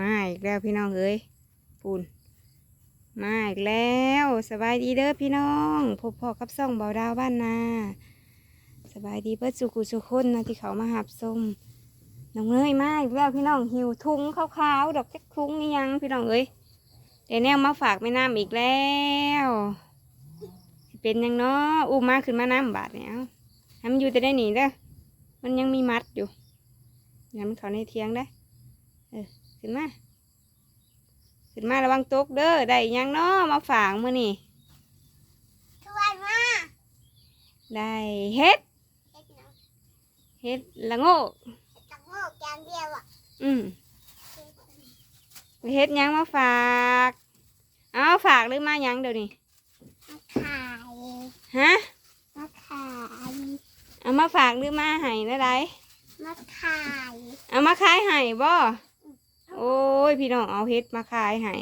มาอีกแล้วพี่น้องเอ้ยปูนมาอีกแล้วสบายดีเด้อพี่น้องพบพ่อกับซ่องเบาดาวบ้านนาสบายดีเพื่อสุขุสุคนนะที่เขามาหับส้มน้องเนยมาอีกแล้วพี่น้องหิวทุงขาวๆดอกจักทุงนี่ยังพี่น้องเอ้ยเดี๋ยวแนวมาฝากแม่น้ำอีกแล้วเป็นยังเนาะอู้มาขึ้นมาน้ำบาดเนี่ยเอาให้มันอยู่แต่ได้หนีเด้อมันยังมีมัดอยู่ย่ามันเขาในเทียงได้ ขึ้นมา ขึ้นมาระวังตกเด้อ ได้หยังเนาะมาฝากมื้อนี่ทวดมาได้เฮ็ด เฮ็ดหนังเฮ็ดละโงกตักโง่จานเดียวอะ อืมเฮ็ดหยังมาฝาก เอาฝากหรือมาหยังเดี๋ยวนี้มาขายฮะ มาขาย เอามาฝากหรือมาให้ได้ไดมาขาย เอามาขายให้บ่ โอ้ยพี่น้องเอาเฮ็ดมาขายให้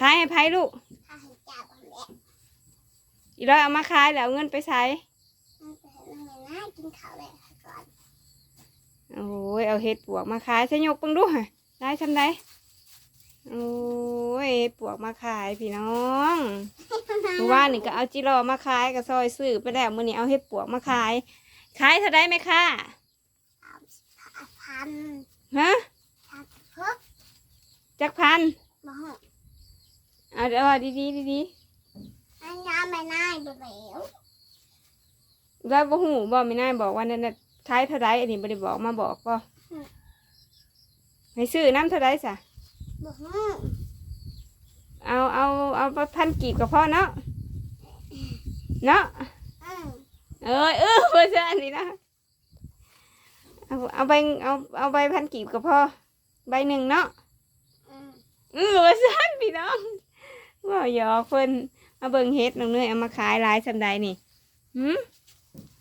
ขายให้ไผลูกขายจับอันเนี้ยอีร้อยเอามาขายแล้วเอาเงินไปใช้มันจะให้น้องแม่น่ากินข้าวเลยก่อนโอ้ยเอาเฮ็ดปวกมาขายใส่ยกเปังดูฮะได้ชำไดโอ้ยเฮ็ดปวกมาขายพี่น้องเมื่อวานนี่ก็เอาจิรอมาขายกับซอยซื้อไปแล้วมื้อนี้เอาเฮ็ดปวกมาขาย ขายเท่าไดไหมคะสามสิบห้าพันฮะสามสิบหก จักพันมาหกเอาเดี๋ยวเอาดีดีดีดีอันน้ำไม่น่าเบื่อแล้วๆแล้วบ่ฮู้บ่ไม่น่าบอกว่านั่นน่ะขายเท่าไดอันนี้บ่ได้บอกมาบอกบ่ให้ซื้อน้ำเท่าไดซะบ่หกเอาเอาเอาพันกีบก็พอเนาะเนาะ อืมเอ้ยเออเพื่อนอันนี้นะเอาเอาใบเอาเอาใบพันกีบก็พอใบหนึ่งเนาะอืมเออเพื่อนพี่น้องว่าหยอกเพิ่นมาเบิ่งเฮ็ดน้องเนยเอามาขายหลายสำใดนี่หืม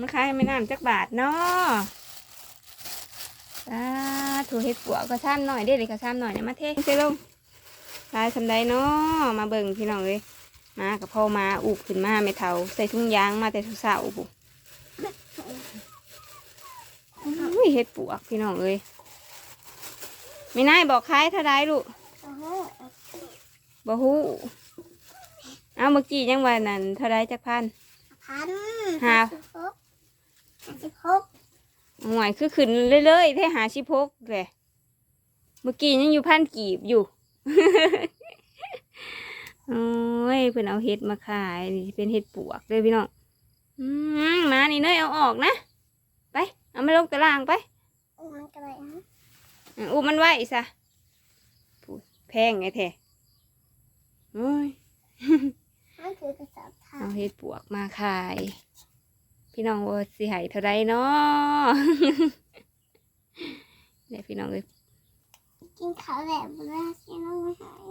มาขายไม่น้ำจักบาทเนาะอ่าถูเฮ็ดปัวก็ซ้ำหน่อยเด้เลยก็ซ้ำหน่อยเนี่ยมาเทใส่ลงขายสำใดเนาะมาเบิ่งพี่น้องเลยมากับพ่อมาอุบขึ้นมาไม่เท่าใส่ถุงยางมาแต่ทุกเสาร์บุอุ้ยเฮ็ดปวกพี่น้องเอ้ยไม่น่าบอกขายเท่าไรลูก บ่หกบ่ฮู้เอาเมื่อกี้ยังว่านั่นเท่าไรจักพันพันหาสิบหกห้าสิบหกหวยคือขึ้นเรื่อยๆได้หาชิพกเลยเมื่อกี้ยังอยู่พันกีบอยู่ โอ้ยเพิ่นเอาเห็ดมาขายนี่เป็นเห็ดปวกเลยพี่น้องอืมมานี่เนยเอาออกนะ ไป เอามาลงตารางไปอุ้มมันก็เลยนะอะอุ้มมันไว้ซะพูด แพงไงแท้โอ้ยมันคือกระสอบทาเอางเห็ดปวกมาขาย พี่น้องว่าสิใหายเท่าไรเนาะเดี๋ยวพี่น้องเลยกินข้าวแบบบุราเสียน้องไม่หาย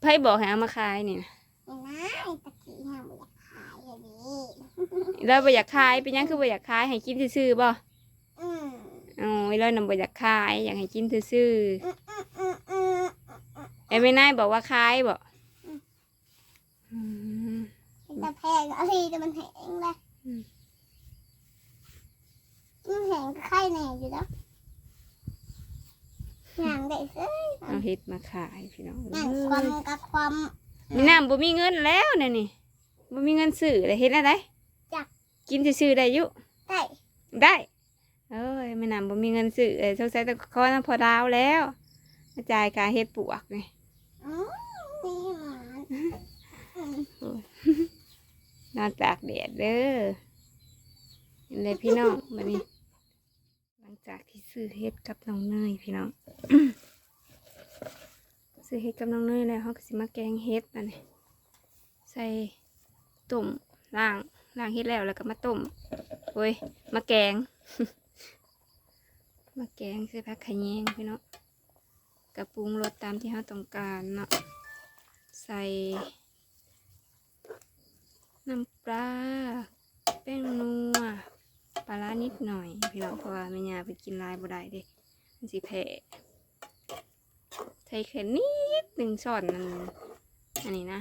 ไพ่บอกให้เอามาขายนี่นะไม่น่าตะกี้ห้ามอยากขายอย่างนี้แล้วบ่อยากขายเป็นหยังคือบ่อยากขายให้กินซื่อๆบ่อืมโอ้ยแล้วนำบ่อยากขายอยากให้กินซื่ออืมอืมอืมอืม ๆไอ้ไม่นายบอกว่าขายบ่อืมมันจะแพงอะไรแต่มันแห้งเลยอืมมันแห้งก็ไข่แน่อยู่แล้วงานได้เซ้ยเอาเห็ดมาขายพี่น้องงานความกับความมีน้ำบ่มีเงินแล้วเนี่ยนี่บ่มีเงินซื้อเลยเฮ็ดอะไรจ้ะกินซื่อๆได้อยู่ได้ได้เอ้ยแม่น้ำบ่มีเงินซื้อเอ้ยสงสัยต้องขอน้ำพอดาวแล้วมาจ่ายค่าเฮ็ดปวกนี่อืม นอนตากแดดเด้อเห็นเลยพี่น้องบัดนี้หลังจากที่ซื้อเฮ็ดกับน้องเนยพี่น้องซื้อเฮ็ดกับน้องเนยแล้วเขาก็สิมาแกงเฮ็ดอันนี้ใส่ต้มล้างล้างเฮ็ดแล้วแล้วก็มาต้มโอ้ยมาแกง มาแกงใส่ผักขะแยงพี่น้อง กระปรุงรสตามที่เราต้องการเนาะใส่น้ำปลาแป้งนัวปลาร้านิดหน่อย พี่น้องเพราะว่าแม่ยาไปกินลายบ่ได้เด้มันสิแพ้ใส่แค่นิดหนึ่งช้อนนั่นอันนี้นะ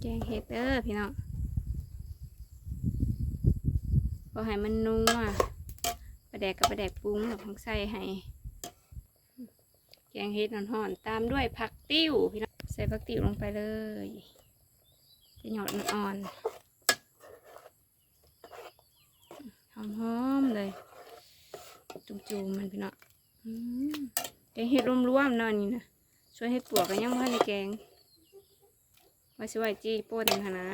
แกงเห็ดเด้อพี่น้องพอให้มันนัว ประแดกกับประแดกปรุงกับของใส่ให้แกงเห็ดห่อนๆตามด้วยผักติ้วพี่น้องใส่ผักติ้วลงไปเลยจะหยอดอ่อนหอมๆเลย จุ่มๆมันพี่น้องแกงเห็ดรวมๆนาะนี่นะช่วยเห็ดปวกกันยังพันในแกงไว้สไว้จี้ป่นค่ะนะ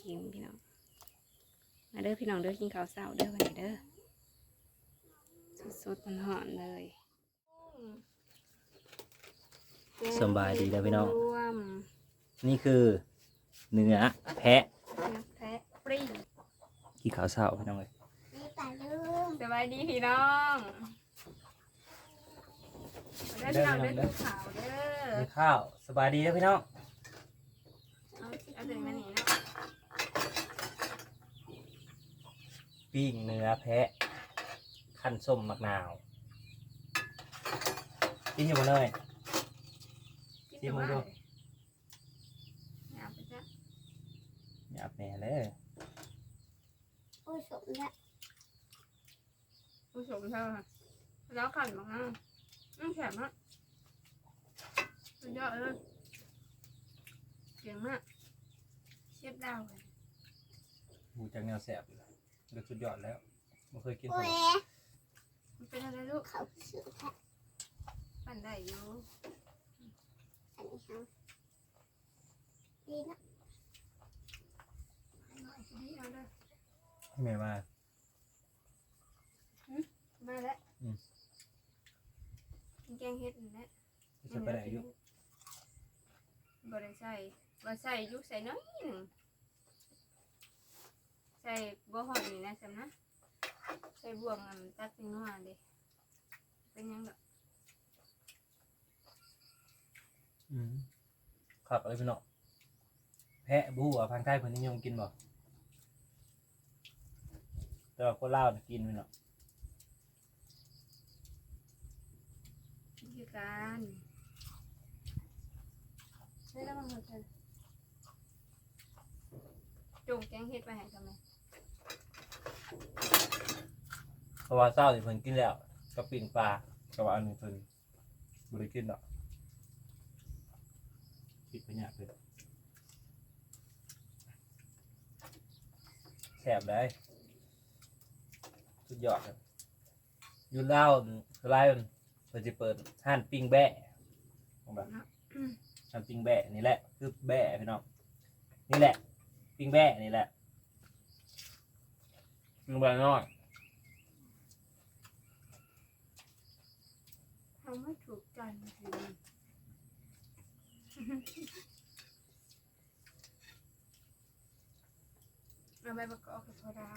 กินพี่น้องมาเด้อพี่น้องเด้อกินข้าวเช้าเด้อวันนี้เด้อ สดๆหอนๆเลยสำบายดีนะพี่น้องรวมนี่คือเนื้อแพะนักแท้ปรีที่ขาวเศร้าพี่น้องเลยนี่ปลาลูกสบายดีพี่น้องมาเด้อพี่น้องเด้อดูข่าวเด้อมีข้าวสบายดีนะพี่น้องเอาเอาตัวนี้มาหนีเนาะปิ้งเนื้อแพะ ขั้นส้มมะนาวกินอยู่บนเลยชิมมึงดูเอาไปจ้ะหยาบแหน่เลยผู้สมและผู้ชมเธอค่ะแล้วขันมากนะอืมแข็งมากสุดยอดเลยเก่งมากเชฟดาวเลยหูจังแนวแสบอยู่แล้วก็สุดยอดแล้วไม่เคยกินโอ้เลยย มันเป็นอะไรลูก เขาสื่อแท้ปั่นได้อยู่อันนี้ครับดีนะให้หน่อยสิเอาเด้อแม่มามาแล้วอืมกินแกงเฮ็ดนี่แหละจะไปไหนอยู่บ่ได้ใส่บ่ใส่อยุใส่น้อยหนึ่งใส่บ่หอมนี่นะจำนะ ใส่บวงอันตักเป็นนัวเด้เป็นหยังดอกอืมครับอะไรพี่น้องแพะบูอะพังไทยคนนิยมกินบ่แต่ว่าคนลาวน่ะกินพี่น้องนี่คือการได้แล้วมั้งเธอจงแกงเฮ็ดไปให้ทำไม เพราะว่าเศร้าที่เพิ่นกินแล้วก็ปิ้งปลาก็ว่าอันนี้เพิ่นบ่ได้กินดอกคิดไปยากเลยแซ่บได้สุดยอดครับอยู่ลาวคือลาวเพิ่นสิเปิดห้านปิ้งแบะของแบบห้านปิ้งแบะนี่แหละ คือแบะพี่น้องนี่แหละ ปิ้งแบะนี่แหละปิ้งแบะน้อย ทำไม่ถูกกันคือเอาใบประกอบกับโซดา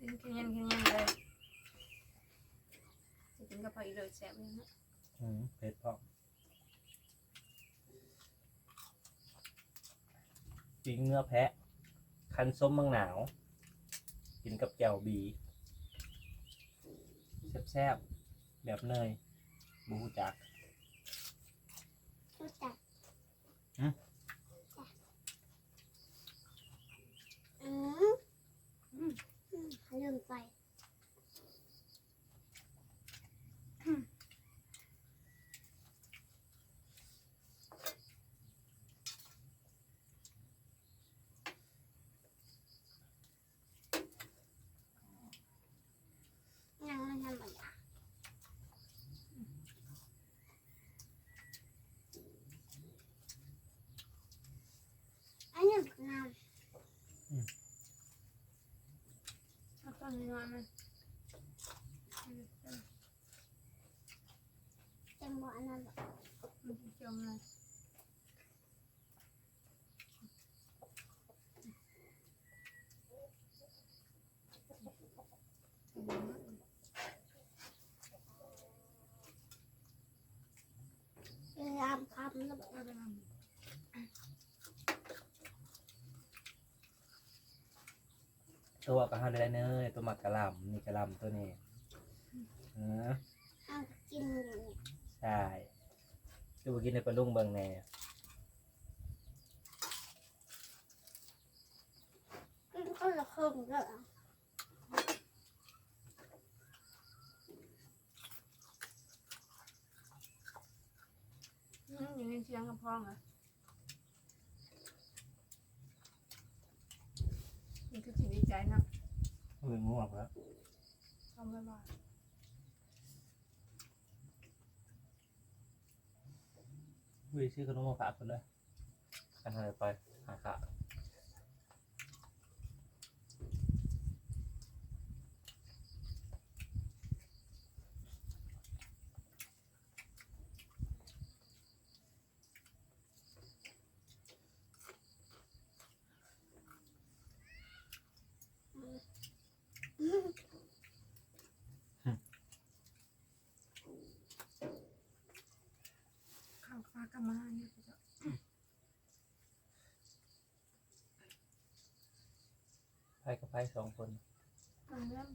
ดึงขยันขยันเลยจะกินกับผักอีโดดแซ่บเลยนะอืมเผ็ดพอปิ้งเนื้อแพะ คันส้มมังหนาว กินกับแจ่วบีแซ่บๆ แบบเนยบูจัก รู้จัก หืม จ้ะอืม อืม อืมลืมไปยังไม่ทำอะไรอะอันนี้น้ เอาตอนนี้นอนมันำ ตัวกับห้าได้เนยตัวหมักกะล่ำนี่กะล่ำตัวนี้ฮะอเอกินใช่ตัวกินในปลาลุงเบิงแน่กินก็ละครึ่งเด้ออืมอยู่ในเชียงกับพ่อเห มือง่วงแล้วทำไว้บ้างวิซื้อขนมมาฝากคนเลยกันอะไรไปหาขาามาเนี่ยก็จะไปกับไปสองคนทำเรื่อง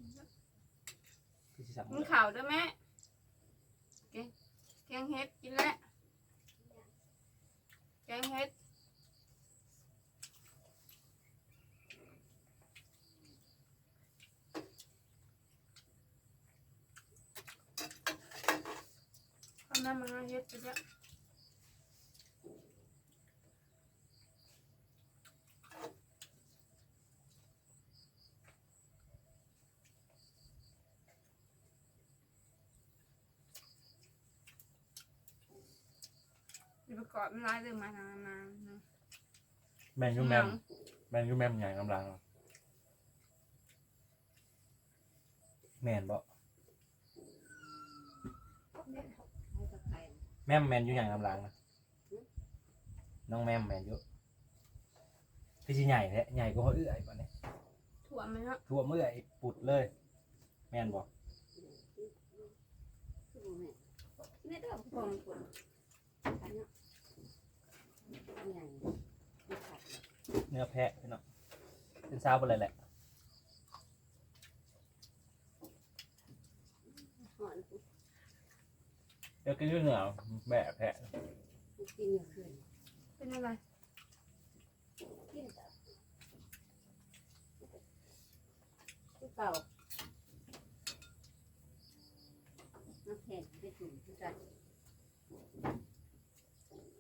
คือสิสั่งกินข่าวด้วยแม่แกงแกงเฮ็ดกินแล้วแกงเฮ็ดทำนั้นมันก็เฮ็ดไปแล้ว จะประก อบไม่ร้ายเรื่องมานานมาเนาะแมนยูแมมแมนยูแมมใหญ่กำลัง แมนบ่แมมแมนยูใหญ่กำลังนะน้องแมมแมนยูพี่ชิใหญ่แท้ใหญ่ก็เขาเอื้อยป่ะเนี่ยถั่วไหมเนาะทั่วเมื่อยปุดเลย แมนบอกไม่ต้องพองคนอันเนาะ ใหญ่ไม่ขาดเลยเนื้อแพะพี่น้องเป็นซาวไปเลยแหละหอนกูเดี๋ยวกินด้วยเนื้อแบะแพะกินอยู่คืนเป็นอะไรกินแต่ที่เก่าน้ำแข็งไปจุ่มที่กัน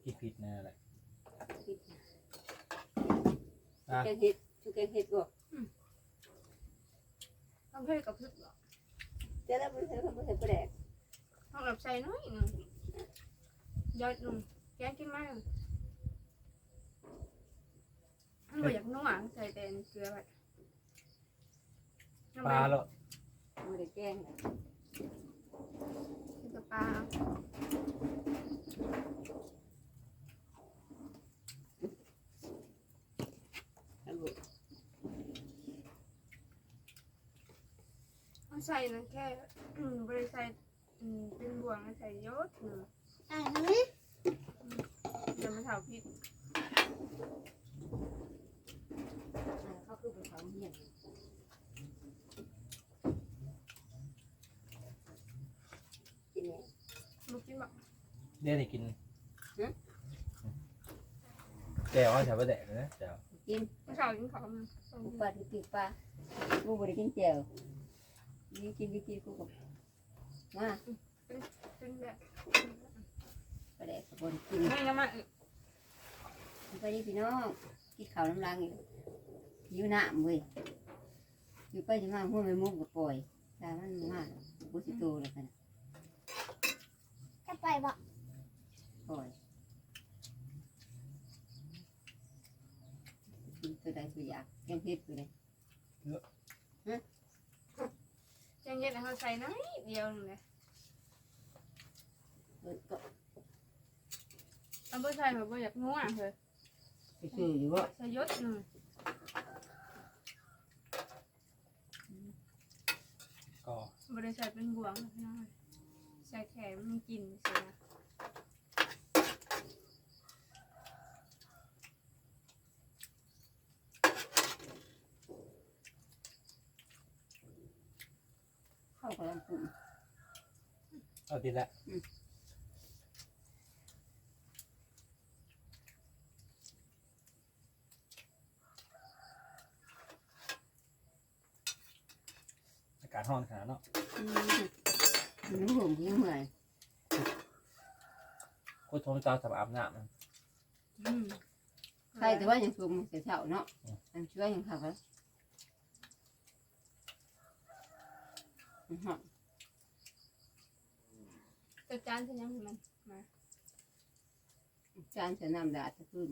กินผิดแน่แหละ คิด อะแกงเห็ดชูแกงเห็ดบ่ต้องเพ่กับพริกเหรอเจ้าแล้วมันเห็ดมันเห็ดประแดกต้องแบบใส่น้อยหนึ่งยอดหนึ่งแกงกินไหมมันบ่อยากนัวใส่แต่เกลือไปน้ำปมัลานแล้วมันได้แกงกินกับปลา อันบุ เอา ใส่นะแค่อืมบริใส่อืมเป็นบ่วงใส่ยศหนึ่งอันนี้เดี๋ยวมันเผาพริกเขาคือเป็นของเหี้ยนกินเนี่ยลูกกินแบบเดี๋ยวนี่กินแก้วเอาใส่ไปแดกเลยนะแก้วกินไม่เผากินของมันต้องกูกินปลาที่ปีกปลากูบริกินแจ่ว นี่กินวิกินกูกับมาเป็นแบบปลาแดกกับบริกินไม่น้ำมันอึไปดิพี่น้องกินข้าวน้ำลังอยู่อยู่น้ำเว้ยอยู่ไปที่มาหัวไม่มุกกับปล่อยแต่มันมากกูสิโตเลยกันจะไปบอกปล่อยกินตัวใดตัวอยากแกงเผ็ดไปเลยแกงเย็นเขาใส่น้อยเดียวหนึงเลยเออก็เอาไปใส่แบบบ่อยากนัวเลยไปซื้ออยู่ว่าใส่ยศหนึ่งก็บริใส่เป็นบ่วงน้อยใส่แขมมันกินเสียเข้าวกำลังปรุง เอาติดละอากาศร้อนขนาดเนาะอืมน้ำหอมยังเหมือนโคตรทมเจ้าสำอาบน้ำนอืมใช่แต่ว่ายังสูงแต่เช้าเนาะอันช่วยยังขับแล้วหอม จัดจานใช่ยังมันจานจะน้ำดาดจะขึ้น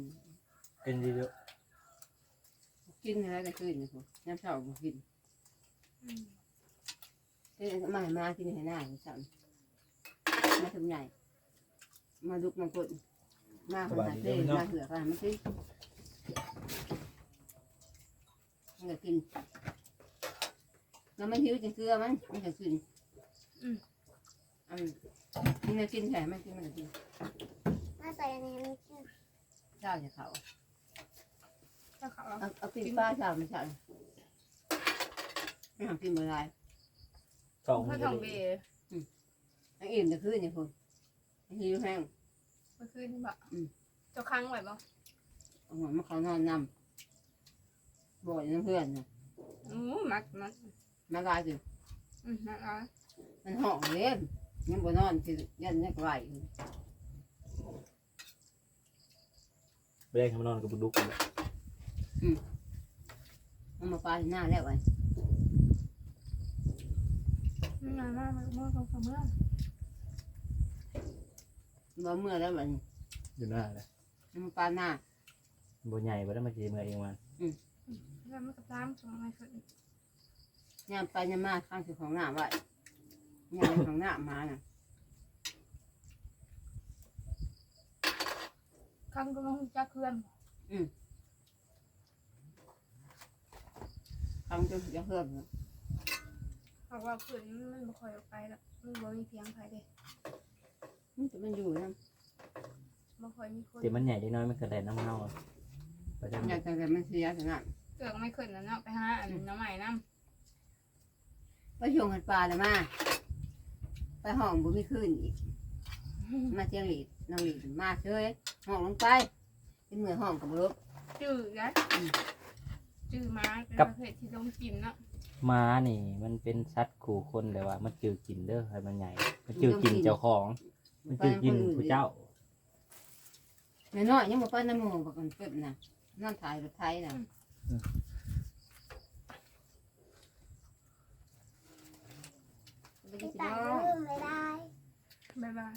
กินเยอะกินอะไรก็ขึ้นนะคุณน้ำเช้าบ่กินอืมเอ้ยมาให้มากินให้หน้าสั่งมาทำใหญ่มาลุกมากดมาคนหาเต้มาเหือกกันมันสิมันก็กินแล้วมันหิวจังเกลือมันมันก็กินอันมั นก็กินแถมมันกินมันก็กินมาใส่อันนี้มันกินเช้าจะเขาถ้าเขาเอาเอาปิ้งปลาเช้าไม่ใช่ไม่ทำกินเมื่อไรๆสองพระมื้อทองเบเลยย์อันอิ่มจะขึ้นเนี่ยคุณหิวแห้งเมื่อคืนบ่อืมเจ้าค้างไหวบ่เอาหัวมาเขานอนนำบ่อยน้ำเพื่อนนะอู้มักมักมาลายสิอืมมักเอะมันห้องเล่ม ยังบ่นอนสิยันยังไหวอยู่ไปได้คำนอนกับบุดุกเลยมันมาปลาที่หน้าแล้วไอ้นี่มามามาเมื่อสองสามเมื่อบ่เมื่อแล้วมันอยู่หน้าเลยมันมาปลาหน้าบใหญ่บ่ได้มาจีเมื่อเองวันแล้วมันกับตามสองไม่ขึ้นย่ามไปย่ามมาข้างสิของหน้าไว้ ย่ามไปของหน้ามาน่ะข้างก็ต้องจักเคลื่อนข้างจะจะเพิ่มเนาะเพราะว่าขึ้นมันบ่ค่อยออกไปแล้วมันบ่มีเพียงใครเด้มันจะมันอยู่นะบ่ค่อยมีคนแต่มันใหญ่ได้น้อยมันกระแดดน้ำเน่าไปได้อยากจะแต่มันเสียขนาดเกือกไม่ขึ้นแล้วเนาะไปหาอันน้ำใหม่น้ไปชงกันปลาเลยมา ไปห้องบุมีขึ้นอีกำมาเจียงหลีดน้องหลีดมาเฉยห้องลงไปเป็นเหมือนห้องกับรถจืดนะจืดมาเป็นประเภทที่ต้องกินเนาะม้านี่ มันเป็นสัตว์ขู่คนแต่ว่า มันจืดกินเด้อให้มันใหญ่ มันจืดกินเจ้าของ มันจืดกินผู้เจ้าน้อยๆยังมาไปน้ำหมูบอกกันเปิดนะนั่นถ่ายรถไทยนะ ไปไปกินตาน้องลืมไม่ได้ บ๊ายบาย